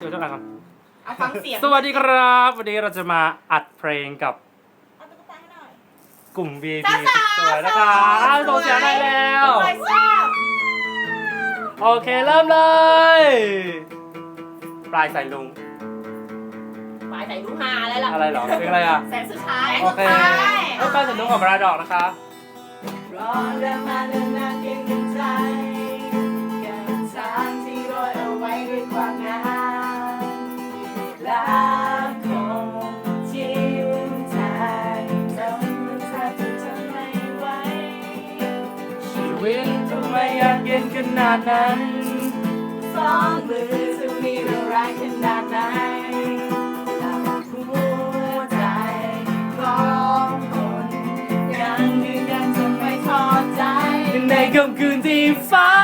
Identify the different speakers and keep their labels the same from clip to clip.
Speaker 1: เดี๋ยวเจ้ากันครับ
Speaker 2: เอาฟังเสียง
Speaker 1: สวัสดีครับ วันนี้เราจะมาอัดเพลงกับ
Speaker 2: เอาตุ๊กตาให้หน่อย
Speaker 1: กลุ่ม VIP
Speaker 2: สาวๆ
Speaker 1: สวยนะครับส่งเสียงได้แล้ว
Speaker 2: สวยชอบ
Speaker 1: โอเคเริ่มเลย ปลายสายลุง
Speaker 2: หมายใส่ลูกหาอะไรล่ะ
Speaker 1: อะไรเหรอเพลงอะไรอะ
Speaker 2: แสงสุดท้าย
Speaker 1: โอเค
Speaker 2: สุดท้าย
Speaker 1: เอ้ยปลายสายลุงของบราดอกนะคะ
Speaker 2: รอเรื่องมาเรื่องนานเพียงหนึ่งใจ วิ
Speaker 1: ตทำไมอยากเย็นขนาดนั้น
Speaker 2: สองมือจะมีเรื่องร้ายขนาดไหนแต่หัวใจของคนยังยืนยันจะไม่ทอดใจ
Speaker 1: ในค่ำคืนที่ฟ้า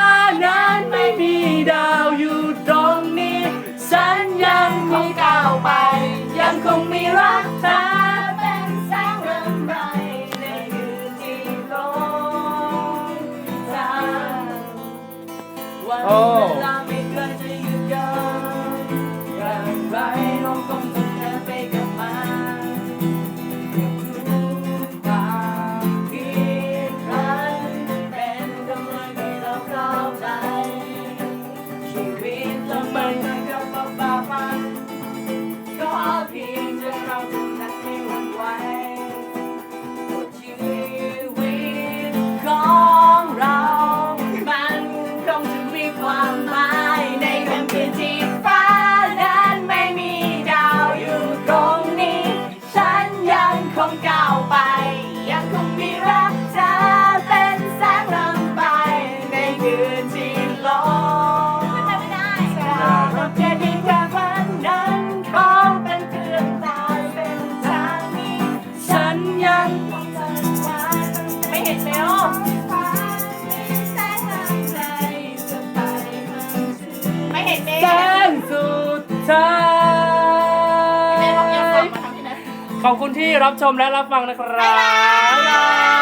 Speaker 1: ก็เข
Speaker 2: อบคุ
Speaker 1: ณที่รับชมและรับฟังนะครับ